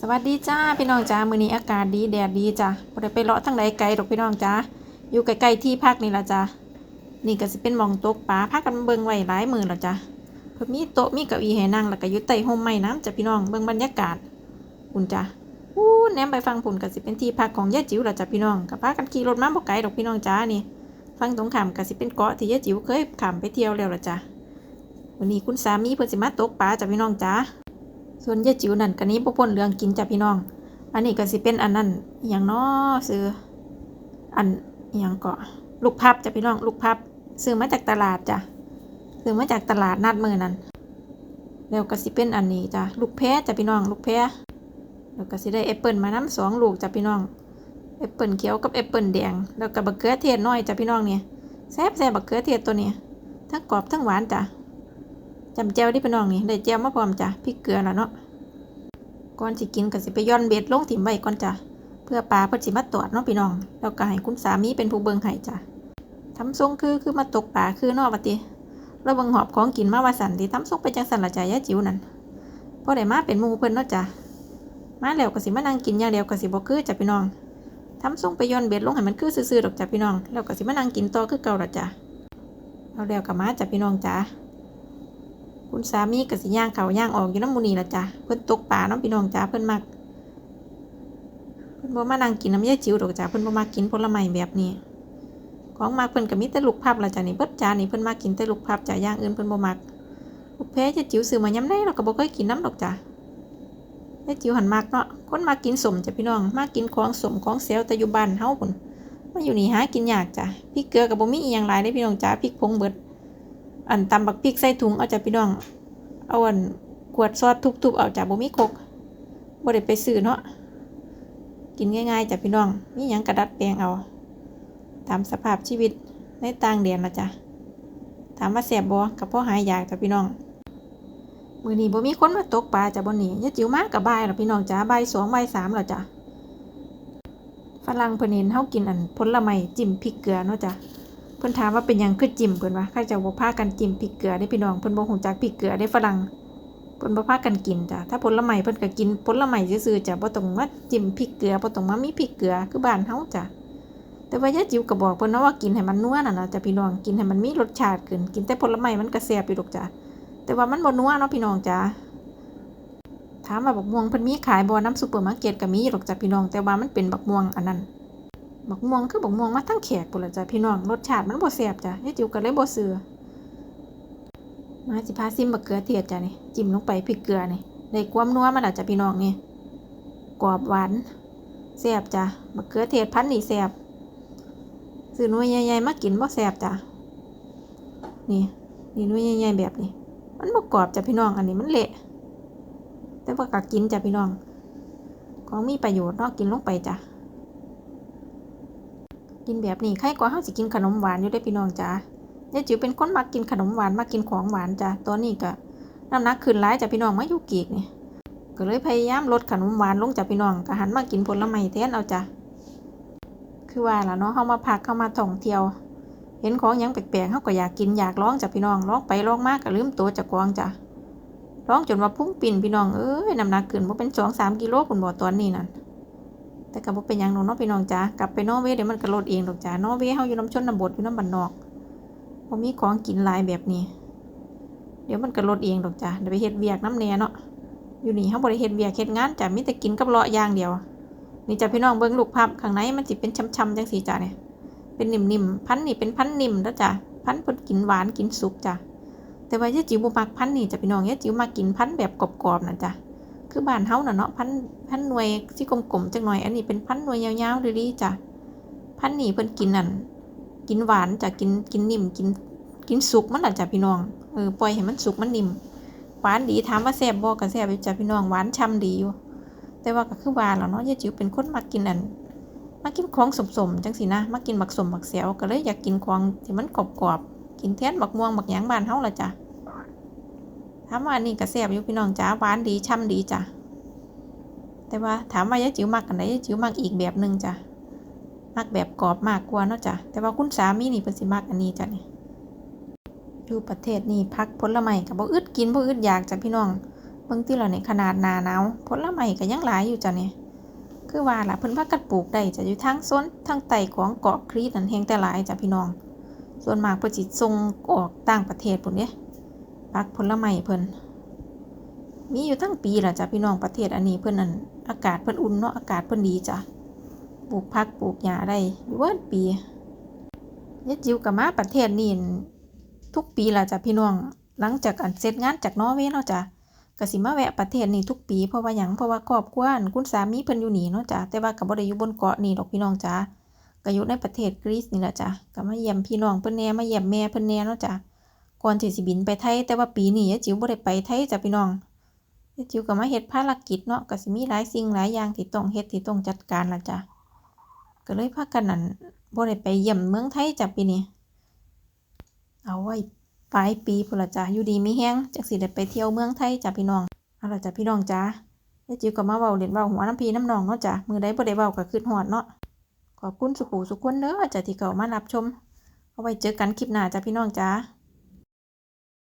สวัสดีจ้าพี่น้องจ้ามื้อนี้อากาศดีแดดดีจ้ะบ่ได้ไปเลาะทางใดไกลดอกพี่น้องจ้าอยู่ใกล้ๆที่พักนี่ละจ้ะนี่ก็สิเป็นมองตกปลาพากันเบิ่งไว้หลายมื้อแล้วจ้ะเพิ่นมีโต๊ะมีเก้าอี้ให้นั่งแล้วก็อยู่ใต้ร่มไม้น้ำจ้ะพี่น้องเบิ่งบรรยากาศอุ่นจ้ะอู้แนมไปฟังพุ่นก็สิเป็นที่พักของยายจิ๋วละจ้ะพี่น้องก็พากันขี่รถมาบ่ไกลดอกพี่น้องจ้านี่ฟังตรงขามก็สิเป็นเกาะที่ยายจิ๋วเคยขามไปเที่ยวแล้วละจ้ะวันนี้คุณสามีเพิ่นสิมาตกปลาจ้ะพี่น้องจ้า ส่วนยายจิ๋วนั่นก็หนี้บ่พ้นเรื่องกินจ้ะพี่น้อง อันนี้ก็สิเป็นอันนั้นอย่างน้อซื้ออันอย่างเก็ลูกพับจ้ะพี่น้องลูกพับ ซื้อมาจากตลาดจ้ะซื้อมาจากตลาดนัดมือนั้นแล้วก็สิเป็นอันนี้จ้ะลูกแพรจ้ะพี่น้อง ลูกแพรแล้วก็สิได้แอปเปิลมาน้ำสองลูกจ้ะพี่น้องแอปเปิลเขียวกับแอปเปิลแดงแล้วก็บักเขือเทศน้อยจ้ะพี่น้องเนี่ยแซ่บแซ่บบักเขือเทศตัวเนี้ทั้งกรอบทั้งหวานจ้ะ จำแจวที่พี่น้องนี่ได้แจวมาพร้อมจ้ะพริกเกลือแล้วเนาะก่อนสิกินก็สิไปย่อนเบ็ดลงถิ่มไว้ก่อนจ้ะเพื่อปลาเพิ่นสิมาตรวจเนาะพี่น้องแล้วก็ให้คุณสามีเป็นผู้เบิ่งให้จ้ะทำทรงคือคือมาตกปลาคือนอกว่าติเราเบิ่งหอบของกินมาว่าสั่นติทำทรงไปจังสันละจ้ะยาจิ๋วนั่นพอได้มาเป็นมูเพิ่นเนาะจ้ะมาแล้วก็สิมานั่งกินอย่างเดียวก็สิบ่คือจ้ะพี่น้องทำทรงไปย่อนเบ็ดลงให้มันคือซื่อๆดอกจ้ะพี่น้องแล้วก็สิมานั่งกินต่อคือเก่าละจ้ะเอาแล้วก็มาจ้ะพี่น้องจ้ะ คุณสามีก็สิย่างเขาย่างออกอยู่น้ำมูนีละจ้ะเพิ่นตกป่าน้องพี่น้องจ้าเพิ่นมัก เพิ่นบ่มานั่งกินน้ำยาจิ๋วดอกจ้าเพิ่นบ่มากินผลไม้แบบนี้ ของมากเพิ่นก็มีแต่ลูกพับละจ้ะนี่เบิดจานนี่เพิ่นมากินแต่ลูกพับจ้ะย่างอื่นเพิ่นบ่มักลูกแพ้ยายจิ๋วซื้อมายำได้เราก็บ่เคยกินน้ำดอกจ้ะยายจิ๋วหันมักเนาะคนมากินสมจ้ะพี่น้อง มากินของสมของเซลแต่อยู่บ้านเฮาพุ่นมาอยู่นี่หากินยากจ้ะพริกเกลือก็บ่มีอีหยังหลายเด้พี่น้องจ้าพริกผงเบิด อันตำบักพริกใส่ถุงเอาจ้ะพี่น้อง เอาอันขวดซอสทุบๆเอาจากบ่มีคกบ่ได้ไปซื้อเนาะกินง่ายๆจ้ะพี่น้องมีหยังกระดัดแปลงเอา ตามสภาพชีวิตในต่างแดนละจ้ะถามว่าแสบบ่กับพ่อหายอยากจ้ะพี่น้องมื้อนี้บ่มีคนมาตกปลาจ้ะบ่นี้ยายจิ๋วมากกับบ่ายแล้วพี่น้องจ้าบ่ายสองบ่ายสามแล้วจ้ะฝรั่งเพิ่นเห็นเฮากินอันผลไม้จิ้มพริกเกลือเนาะจ้ะ เพิ่นถามว่าเป็นยังคือจิ้มเพิ่นว่าข้าจ้าบ่พากันจิ้มพริกเกลือได้พี่น้องเพิ่นบ่ฮู้จักพริกเกลือได้ฝรั่งเพิ่นบ่พากันกินจ้ะถ้าผลไม้เพิ่นก็กินผลไม้ซื่อๆจ้ะบ่ต้องมาจิ้มพริกเกลือบ่ต้องมามีพริกเกลือคือบ้านเฮาจ้ะแต่ว่ายายจิ๋วก็บอกเพิ่นนะว่ากินให้มันนัวน่ะนะจ้ะพี่น้องกินให้มันมีรสชาติขึ้นกินแต่ผลไม้มันก็แซ่บอยู่ดอกจ้ะแต่ว่ามันบ่นัวเนาะพี่น้องจ้ะถามว่าบักม่วงเพิ่นมีขายบ่น้ำซุปเปอร์มาร์เก็ตก็มีอยู่ดอกจ้ะพี่น้องแต่ว่ามันเป็นบักม่วงอันนั้น บักม่วงคือบักม่วงมาทั้งแขกปุ่นละจ้ะพี่น้องรสชาติมันบ่แซ่บจ้ะยายจิ๋วก็เลยบ่ซื้อมาสิพาซิมบักเกลือเทศจ้ะนี่จิ้มลงไปพริกเกลือนี่ได้ความนัวมาแล้วจ้ะพี่น้องนี่กรอบหวานแซ่บจ้ะบักเกลือเทศพันนี่แซ่บซื้อน่วยใหญ่ๆมากินบ่แซ่บจ้ะนี่นี่น่วยใหญ่ๆแบบนี้ มันบ่กรอบจ้ะพี่น้องอันนี้มันเละแต่ว่าก็กินจ้ะพี่น้องของมีประโยชน์เนาะกินลงไปจ้ะ กินแบบนี้ใครกว่าเฮาสิกินขนมหวานอยู่ได้พี่น้องจ้ายายจิ๋วเป็นคนมักกินขนมหวานมักกินของหวานจ้ะตอนนี้ก็น้ำหนักขึ้นหลายจ้ะพี่น้องมาอยู่กีกเนี่ยก็เลยพยายามลดขนมหวานลงจ้ะพี่น้องก็หันมากินผลไม้แทนเอาจ้ะคือว่าล่ะเนาะเฮามาพักเฮามาท่องเที่ยว เห็นของยังแปลกๆเฮาก็อยากกินอยากลองจ้ะพี่น้องลองไปลองมากก็ลืมตัวจากกวางจ้ะลองจนว่าพุ่งปิ่นพี่น้องเอ้ยน้ำหนักขึ้นบ่เป็น2-3กิโลพุ่นบ่ตอนนี้นั่น แต่ก็บ่เป็นหยังดอกเนาะพี่น้องจ้ากลับไปนอร์เวย์เดี๋ยวมันก็ลดเองดอกจ้านอร์เวย์เฮาอยู่น้ำชนน้ำบทอยู่น้ำบ้านนอกบ่มีของกินหลายแบบนี้ เดี๋ยวมันก็ลดเองดอกจ้าเดี๋ยวไปเฮ็ดเวียกน้ำแน่เนาะอยู่นี่เฮาบ่ได้เฮ็ดเวียกเฮ็ดงานจ้ะมีแต่กินกับเลาะอย่างเดียว นี่จ้ะพี่น้องเบิ่งลูกภาพข้างในมันสิเป็นช้ำๆจังซี่จ้ะเนี่ยเป็นนิ่มๆพันนี่เป็นพันนิ่มเด้อจ้ะพันเพิ่นกินหวานกินสุกจ้ะแต่ว่ายายจิ๋วบ่มักพันนี่จ้ะพี่น้องยายจิ๋วมักกินพันแบบกรอบๆนะจ้ะ คือบ้านเฮาน่ะเนาะพันพันหน่วยที่กลมๆจังหน่อย อันนี้เป็นพันหน่วยยาวๆเลยดิจ้ะพันนี่เพิ่นกินนั่นกินหวานจ้ะกินกินนิ่มกินกินสุกมันล่ะจ้ะพี่น้องเออปล่อยให้มันสุกมันนิ่มหวานดีถามว่าแซ่บบ่ก็แซ่บอยู่จ้ะพี่น้องหวานช่ำดีอยู่ แต่ว่าก็คือว่าแล้วเนาะยายจิ๋วเป็นคนมักกินอันมักกินของสมๆจังซี่นะมักกินบักสมบักเสียวก็เลยอยากกินของที่มันกรอบๆกินแทนบักม่วงบักหยางบ้านเฮาล่ะจ้ะ ถามว่านนี้ก็แซบอยู่พี่น้องจ้าหวานดีช่ำดีจ้ะแต่ว่าถามว่ายายจิ๋วมักอันไหนยายจิ๋วมักอีกแบบหนึ่งจ้ะมักแบบกรอบมากกว่าเนาะจ้ะแต่ว่าคุณสามีนี่เพิ่นสิมักอันนี้จ้ะนี่อยู่ประเทศนี่พักผลไม้ก็บ่อึดกินบ่อึดอยากจ้ะพี่น้องเบิ่งติละนี่ขนาดนาหนาวผลไม้ก็ยังหลายอยู่จ้ะนี่คือว่าล่ะเพิ่นพากันปลูกได้จะอยู่ทางโซนทางใต้ของเกาะครีตนั่นแฮงแต่หลายจ้ะพี่น้อง ส่วนมากเพิ่นสิส่งออกต่างประเทศพุ่นเด้ ผักผลไม้เพิ่นมีอยู่ทั้งปีล่ะจ้ะพี่น้องประเทศอันนี้เพิ่นนั่นอากาศเพิ่นอุ่นเนาะอากาศเพิ่นดีจ้ะปลูกผักปลูกหญ้าได้อยู่เบิดปียายจิ๋วก็มาประเทศนี้ทุกปีล่ะจ้ะพี่น้อง หลังจากอันเสร็จงานจากนอร์เวย์เนาะจ้ะก็สิมาแวะประเทศนี้ทุกปีเพราะว่าหยังเพราะว่าครอบครัวนคุณสามีเพิ่นอยู่นี่เนาะจ้ะแต่ว่าก็บ่ได้อยู่บนเกาะนี่ดอกพี่น้องจ้ะก็อยู่ในประเทศกรีซนี่แหละจ้ะก็มาเยี่ยมพี่น้องเพิ่นแน่มาเยี่ยมแม่เพิ่นแน่เนาะจ้ะ ก่อนที่สิบินไปไทย แต่ว่าปีนี้ยายจิ๋วบ่ได้ไปไทยจ้ะพี่น้องยายจิ๋วก็มาเฮ็ดภารกิจเนาะก็สิมีหลายสิ่งหลายอย่างที่ต้องเฮ็ดที่ต้องจัดการล่ะจ้ะก็เลยพากันนั่นบ่ได้ไปเยี่ยมเมืองไทยจ้ะปีนี้ เอาไว้ปลายปีพุ่นละจ้ะอยู่ดีมีแฮงจักสิได้ไปเที่ยวเมืองไทยจ้ะพี่น้องเอาล่ะจ้ะพี่น้องจ้ะยายจิ๋วก็มาเว้าเล่นเว้าหัวน้ำพีน้ำนองเนาะจ้ะมื้อใดบ่ได้เว้าก็คิดฮอดเนาะขอบคุณสุขุสุขคนเด้อจ้ะที่เข้ามารับชม เอาไว้เจอกันคลิปหน้าจ้ะพี่น้องจ้ะ